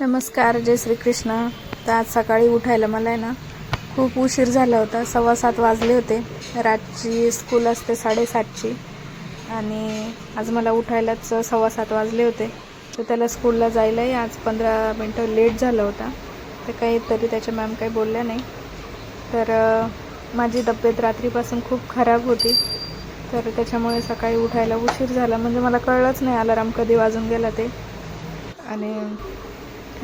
नमस्कार जय श्रीकृष्ण. तर आज सकाळी उठायला मला आहे ना खूप उशीर झाला होता सव्वा सात वाजले होते. रातची स्कूल असते साडेसातची. आणि आज मला उठायलाच सव्वा सात वाजले होते. तर त्याला स्कूलला जायलाही आज पंधरा मिनटं लेट झालं होता. तर काहीतरी त्याच्या मॅम काही बोलल्या नाही. तर माझी तब्येत रात्रीपासून खूप खराब होती. तर त्याच्यामुळे सकाळी उठायला उशीर झाला. म्हणजे मला कळलंच नाही अलाराम कधी वाजून गेला ते. आणि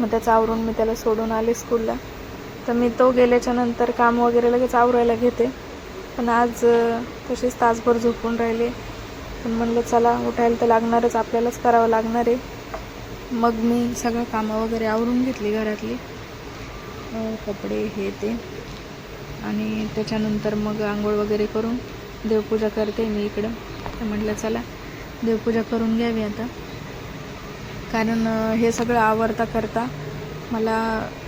मग त्याचं आवरून मी त्याला सोडून आले स्कूलला. तर मी तो गेल्याच्यानंतर काम वगैरे लगेच आवरायला घेते. पण आज तशीच तासभर झोपून राहिले. पण म्हणलं चला उठायला तर लागणारच आपल्यालाच करावं लागणार आहे. मग मी सगळं कामं वगैरे आवरून घेतली घरातली. कपडे हे ते. आणि त्याच्यानंतर मग आंघोळ वगैरे करून देवपूजा करते मी इकडं. तर म्हटलं चला देवपूजा करून घ्यावी आता. कारण हे सगळं आवरता करता मला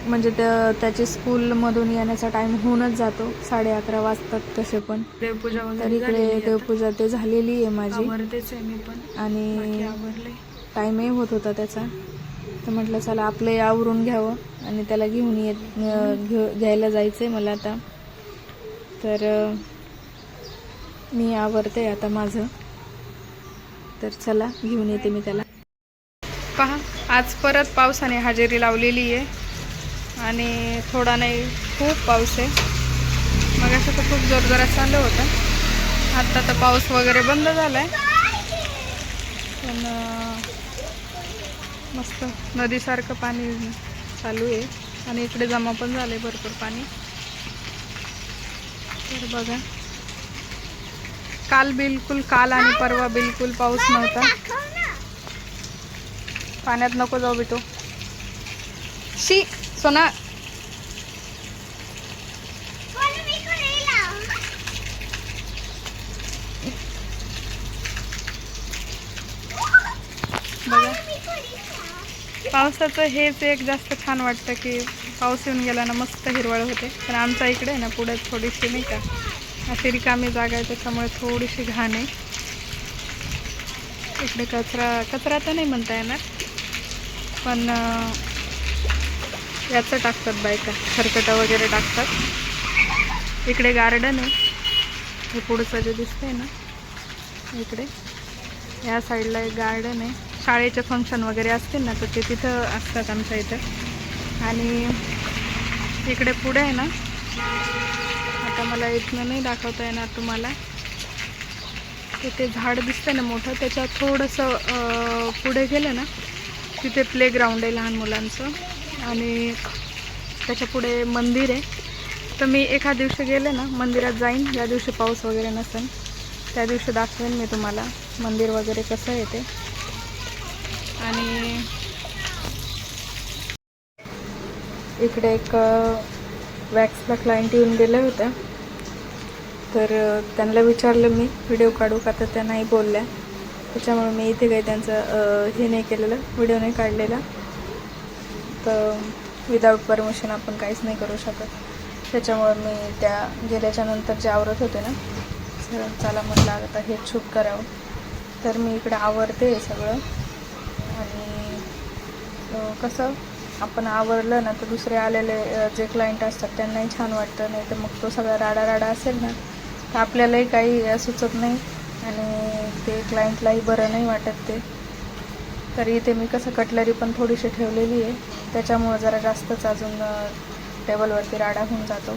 म्हणजे त्या त्याची स्कूलमधून येण्याचा टाईम होऊनच जातो. साडे अकरा वाजतात तसे पण. देवपूजा वगैरे इकडे देवपूजा ते झालेली आहे. माझी. मी पण. आणि टाईमही होत होता त्याचा. तर म्हटलं चला आपलंही आवरून घ्यावं आणि त्याला घेऊन येत घेऊ घ्यायला जायचं आहे मला आता. तर मी आवरते आता माझं. तर चला घेऊन येते मी त्याला. पहा. आज परत पावसाने हजेरी लावलेली आहे. आणि थोडा नाही खूप पाऊस आहे. मग असं तर खूप जोरजोरात चालू होतं. आत्ता तर पाऊस वगैरे बंद झाला आहे पण मस्त नदीसारखं पाणी चालू आहे. आणि इकडे जमा पण झालं आहे भरपूर पाणी. तर बघा. काल बिलकुल काल आणि परवा बिलकुल पाऊस नव्हता. पाण्यात नको जाऊ बिटू. शी सोना. बघा. पावसाचं हेच एक जास्त छान वाटतं की पाऊस येऊन गेला ना मस्त हिरवळ होते. पण आमच्या इकडे आहे ना पुढे थोडीशी नाही का अशी रिकामी जागा आहे त्याच्यामुळे थोडीशी घाण आहे. इकडे कचरा कचरा तर नाही म्हणता येणार. पण याचं टाकतात बायका. खरकटं वगैरे टाकतात. इकडे गार्डन आहे. हे पुढचं जे दिसतंय ना इकडे. या साईडला एक गार्डन आहे. शाळेचे फंक्शन वगैरे असतील ना तर ते तिथं असतात आमच्या इथं. आणि इकडे पुढे आहे ना आता मला इथनं नाही दाखवता येणार तुम्हाला. ते ते झाड दिसतंय ना मोठं त्याच्या थोडंसं पुढे गेलं ना तिथे प्लेग्राऊंड आहे लहान मुलांचं. आणि त्याच्या पुढे मंदिर आहे. तर मी एका दिवशी गेले ना मंदिरात जाईन. ज्या दिवशी पाऊस वगैरे नसेल. त्या दिवशी दाखवेन मी तुम्हाला मंदिर वगैरे कसं आहे ते. आणि इकडे एक वॅक्सला क्लायंट येऊन गेल्या होत्या. तर त्यांना विचारलं मी व्हिडिओ काढू का? तर त्या नाही बोलल्या. त्याच्यामुळे मी इथे काही त्यांचं हे नाही केलेलं व्हिडिओ नाही काढलेला. तर विदाऊट परमिशन आपण काहीच नाही करू शकत. त्याच्यामुळे मी त्या म्हणजे गेल्याच्यानंतर जे आवरत होते ना सर चला म्हटलं आता हे शूट करावं. तर मी इकडे आवरते सगळं. आणि कसं आपण आवरलं ना तर दुसरे आलेले जे क्लायंट असतात त्यांनाही छान वाटतं. नाही तर मग तो सगळा राडा राडा असेल ना तर आपल्यालाही काही सुचत नाही. आणि ते क्लायंटलाही बरं नाही वाटत ते. तरी इथे मी कसं कटलरी पण थोडीशी ठेवलेली आहे. त्याच्यामुळं जरा जास्तच अजून टेबलवरती राडा होऊन जातो.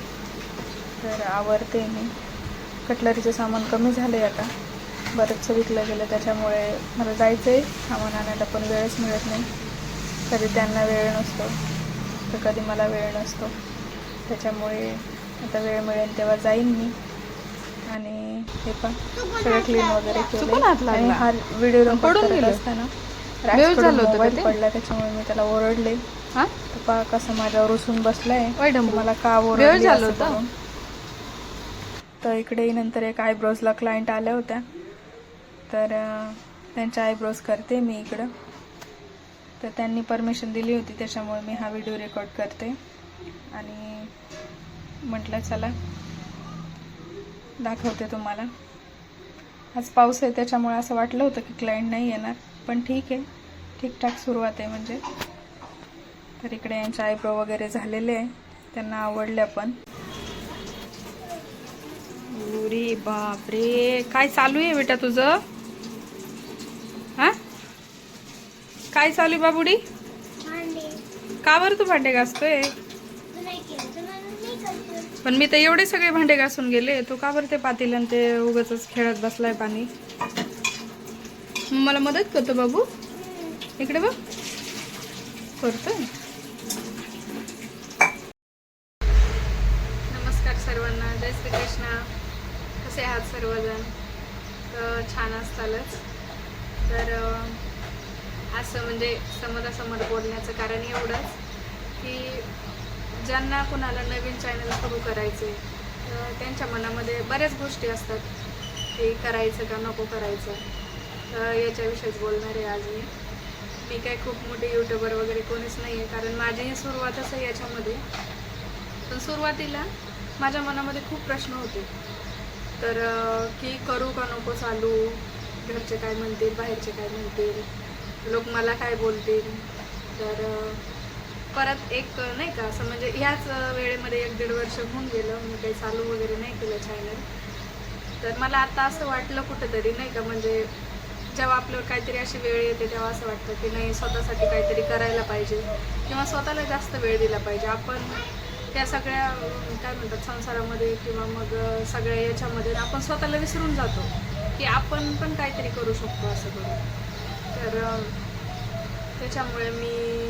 तर आवरते मी. कटलरीचं सामान कमी झालं आहे आता. बरंचसं विकलं गेलं. त्याच्यामुळे मला जायचं आहे सामान आणायला पण वेळच मिळत नाही. कधी त्यांना वेळ नसतो तर कधी मला वेळ नसतो. त्याच्यामुळे आता वेळ मिळेल तेव्हा जाईन मी. आणि हे पण सगळं क्लीन वगैरे केलं. आणि हा व्हिडिओ रेकॉर्ड पडून गेलं. असताना? पडला त्याच्यामुळे मी त्याला ओरडले हा पहा कसं माझ्यावर उसून बसलाय. मला का वेळ ओरडली झालं होतं. तर इकडे नंतर एक आयब्रोजला क्लायंट आल्या होत्या तर त्यांच्या आयब्रोज करते मी इकडं तर त्यांनी परमिशन दिली होती त्याच्यामुळे मी हा व्हिडिओ रेकॉर्ड करते आणि म्हटलं चला दाखवते तुम्हाला. आज पाऊस आहे त्याच्यामुळे असं वाटलं होतं की क्लायंट नाही येणार. पण ठीक आहे. ठीकठाक सुरुवात आहे म्हणजे. तर इकडे यांचे आयब्रो वगैरे झालेले आहे. त्यांना आवडल्या पण. अरे बापरे. काय चालू आहे बेटा तुझं? हा? काय चालू आहे बाबुडी? का बरं तू भांडे घासतोय? पण मी तर एवढे सगळे भांडे घासून गेले. तू का बरं ते पातील आणि ते उगाच खेळत बसलाय पाणी? मला मदत करतो बाबू. इकडे बघ. करतो नमस्कार सर्वांना. जय श्री कृष्णा कसे आहात सर्वजण? तर छान असतालच. तर असं म्हणजे समोरासमोर बोलण्याचं कारण एवढंच की ज्यांना कोणाला नवीन चॅनल सुरू करायचे तर त्यांच्या मनामध्ये बऱ्याच गोष्टी असतात की करायचं का नको करायचं. तर याच्याविषयीच बोलणार आहे आज मी. मी काय खूप मोठे यूट्यूबर वगैरे कोणीच नाही आहे कारण माझीही सुरुवातच आहे याच्यामध्ये. पण सुरुवातीला माझ्या मनामध्ये खूप प्रश्न होते. तर की करू का नको चालू? घरचे काय म्हणतील? बाहेरचे काय म्हणतील? लोक मला काय बोलतील? तर परत एक नाही का असं म्हणजे ह्याच वेळेमध्ये एक दीड वर्ष होऊन गेलं मी काही चालू वगैरे नाही केलं चॅनल तर मला आता असं वाटलं कुठंतरी नाही का म्हणजे जेव्हा आपल्यावर काहीतरी अशी वेळ येते तेव्हा असं वाटतं की नाही स्वतःसाठी काहीतरी करायला पाहिजे किंवा स्वतःला जास्त वेळ दिला पाहिजे. आपण त्या सगळ्या काय म्हणतात संसारामध्ये किंवा मग सगळ्या याच्यामध्ये आपण स्वतःला विसरून जातो की आपण पण काहीतरी करू शकतो असं करून. तर त्याच्यामुळे मी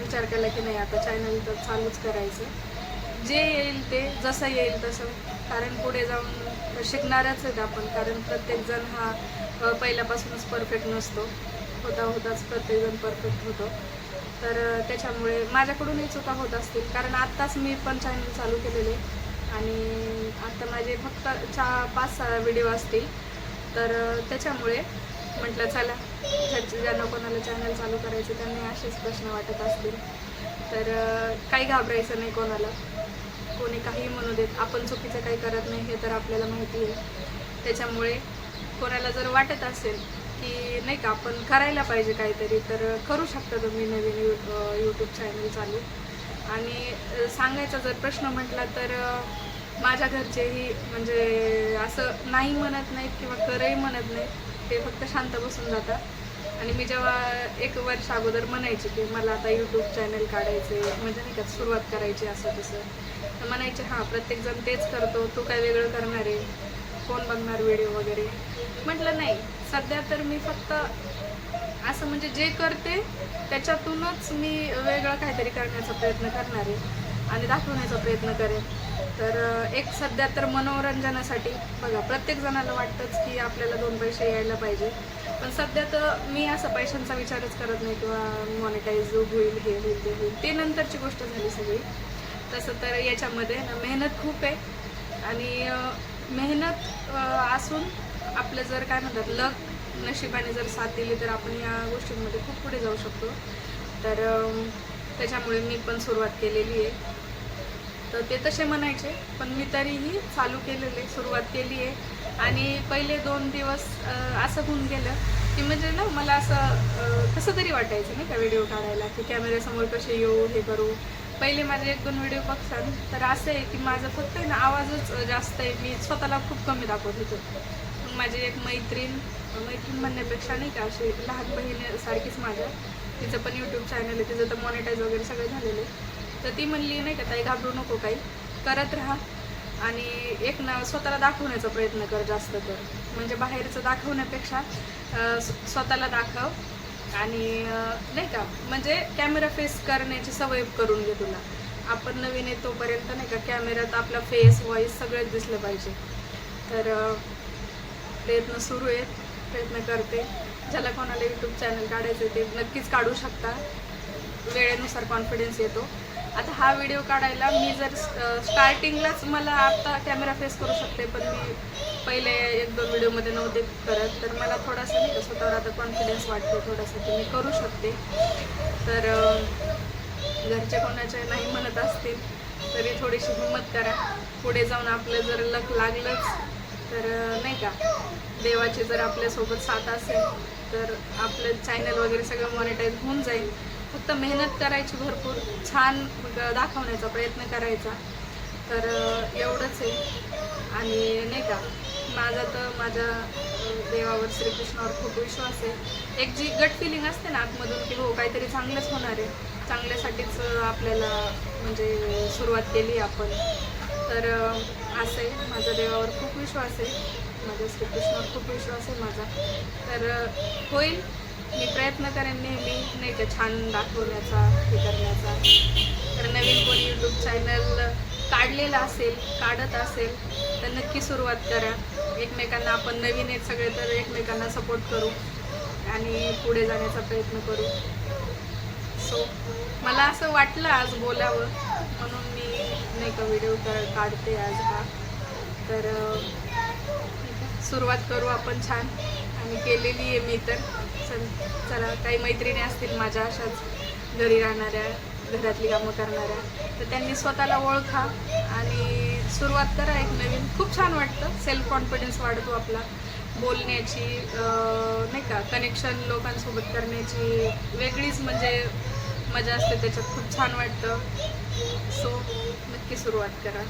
विचार केला की नाही आता चॅनल तर चालूच करायचं. जे येईल ते जसं येईल तसं. कारण पुढे जाऊन शिकणारच आहेत आपण. कारण प्रत्येकजण हा पहिल्यापासूनच परफेक्ट नसतो. होता होताच प्रत्येकजण परफेक्ट होतो. तर त्याच्यामुळे माझ्याकडूनही चुका होत असतील. कारण आत्ताच मी पण चॅनल चालू केलेले. आणि आता माझे फक्त चा पाच सहा व्हिडिओ असतील. तर त्याच्यामुळे म्हटलं चला. ज्याचे ज्यांना कोणाला चॅनल चालू करायचे त्यांना असेच प्रश्न वाटत असतील. तर काही घाबरायचं नाही कोणाला. कोणी काही म्हणू देत. आपण चुकीचं काही करत नाही हे तर आपल्याला माहिती आहे. त्याच्यामुळे कोणाला जर वाटत असेल की नाही का आपण करायला पाहिजे काहीतरी तर करू शकता तुम्ही नवीन यू यूट्यूब चॅनल चालू. आणि सांगायचा जर प्रश्न म्हटला तर माझ्या घरचेही म्हणजे असं नाही म्हणत नाहीत किंवा करही म्हणत नाहीत. ते फक्त शांत बसून जातात. आणि मी जेव्हा एक वर्ष अगोदर म्हणायचे की मला आता यूट्यूब चॅनल काढायचे म्हणजे नाही का सुरुवात करायची असं तसं. तर म्हणायचे हां प्रत्येकजण तेच करतो तू काय वेगळं करणार आहे? कोण बघणार व्हिडिओ वगैरे? म्हटलं नाही सध्या तर मी फक्त असं म्हणजे जे करते त्याच्यातूनच मी वेगळं काहीतरी करण्याचा प्रयत्न करणार आहे. आणि दाखवण्याचा प्रयत्न करेन. तर एक सध्या तर मनोरंजनासाठी बघा प्रत्येक जणाला वाटतंच की आपल्याला दोन पैसे यायला पाहिजे. पण सध्या तर मी असं पैशांचा विचारच करत नाही किंवा मॉनिटाईज होईल हे होईल ते होईल. ते नंतरची गोष्ट झाली सगळी. तसं तर याच्यामध्ये ना मेहनत खूप आहे. आणि मेहनत असून आपलं जर काय म्हणतात लक नशिबाने जर साथ दिली तर आपण या गोष्टींमध्ये खूप पुढे जाऊ शकतो. तर त्याच्यामुळे मी पण सुरुवात केलेली आहे. तर ते तसे म्हणायचे पण मी तरीही चालू केलेले सुरुवात केली आहे आणि पहिले दोन दिवस असं होऊन गेलं की म्हणजे ना मला असं कसं तरी वाटायचं नाही का व्हिडिओ काढायला की कॅमेऱ्यासमोर कसे येऊ हे करू. पहिले माझे एक दोन व्हिडिओ बघसान तर असं आहे की माझं फक्त आहे ना आवाजच जास्त आहे. मी स्वतःला खूप कमी दाखवत होतो. मग माझी एक मैत्रीण मैत्रीण म्हणण्यापेक्षा नाही का अशी लहान बहिणीसारखीच माझ्या. तिचं पण यूट्यूब चॅनल आहे. तिचं तर मॉनिटाईज वगैरे सगळं झालेलं आहे. तर ती म्हणली नाही का ताई घाबरू नको काही. करत राहा आणि एक ना स्वतःला दाखवण्याचा प्रयत्न कर जास्त कर म्हणजे बाहेरचं दाखवण्यापेक्षा स्वतःला दाखव आणि नाही का म्हणजे कॅमेरा फेस करण्याची सवय करून घे तुला. आपण नवीन आहे तोपर्यंत नाही का कॅमेऱ्यात आपला फेस व्हॉइस सगळंच दिसलं पाहिजे. तर प्रयत्न सुरू आहेत. प्रयत्न करते. ज्याला कोणाला यूट्यूब चॅनल काढायचं ते नक्कीच काढू शकता. वेळेनुसार कॉन्फिडन्स येतो. आता हा व्हिडिओ काढायला मी जर स्टार्टिंगलाच मला आता कॅमेरा फेस करू शकते पण मी पहिले एक दोन व्हिडिओमध्ये नव्हते करत. तर मला थोडासा नाही का स्वतःवर आता कॉन्फिडन्स वाटतो थोडासा की मी करू शकते. तर घरचे कोणाच्या नाही म्हणत असतील तरी थोडीशी हिंमत करा. पुढे जाऊन आपलं जर लक लागलंच तर नाही का देवाची जर आपल्यासोबत साथ असेल तर आपलं चॅनल वगैरे सगळं मॉनिटाईज होऊन जाईल. फक्त मेहनत करायची भरपूर छान ग- दाखवण्याचा प्रयत्न करायचा. तर एवढंच आहे. आणि नाही का माझा तर माझ्या देवावर श्रीकृष्णावर खूप विश्वास आहे. एक जी गट फिलिंग असते ना आतमधून की हो काहीतरी चांगलंच होणार आहे. चांगल्यासाठीच आपल्याला म्हणजे सुरुवात केली आपण. तर असं आहे. माझा देवावर खूप विश्वास आहे. माझ्या श्रीकृष्णावर खूप विश्वास आहे माझा. तर होईल. मी प्रयत्न करेन नेहमी नाही का छान दाखवण्याचा हे करण्याचा. तर नवीन कोणी यूट्यूब चॅनल काढलेलं असेल काढत असेल तर नक्की सुरुवात करा. एकमेकांना आपण नवीन आहेत सगळे तर एकमेकांना सपोर्ट करू आणि पुढे जाण्याचा प्रयत्न करू. सो मला असं वाटलं आज बोलावं म्हणून मी नाही का व्हिडिओ काढते आज हा. तर सुरुवात करू आपण छान. आणि केलेली आहे मी तर. चल चला काही मैत्रिणी असतील माझ्या अशाच घरी राहणाऱ्या घरातली कामं करणाऱ्या तर त्यांनी स्वतःला ओळखा. आणि सुरुवात करा एक नवीन. खूप छान वाटतं. सेल्फ कॉन्फिडन्स वाढतो आपला. बोलण्याची नाही का कनेक्शन लोकांसोबत करण्याची वेगळीच म्हणजे मजा असते त्याच्यात. खूप छान वाटतं. सो नक्की सुरुवात करा.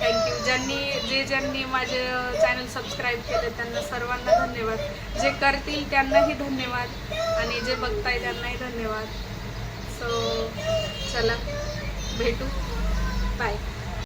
थँक्यू ज्यांनी जे ज्यांनी माझे चॅनल सबस्क्राईब केले त्यांना सर्वांना धन्यवाद. जे करतील त्यांनाही धन्यवाद. आणि जे बघताय त्यांनाही धन्यवाद. सो चला भेटू. बाय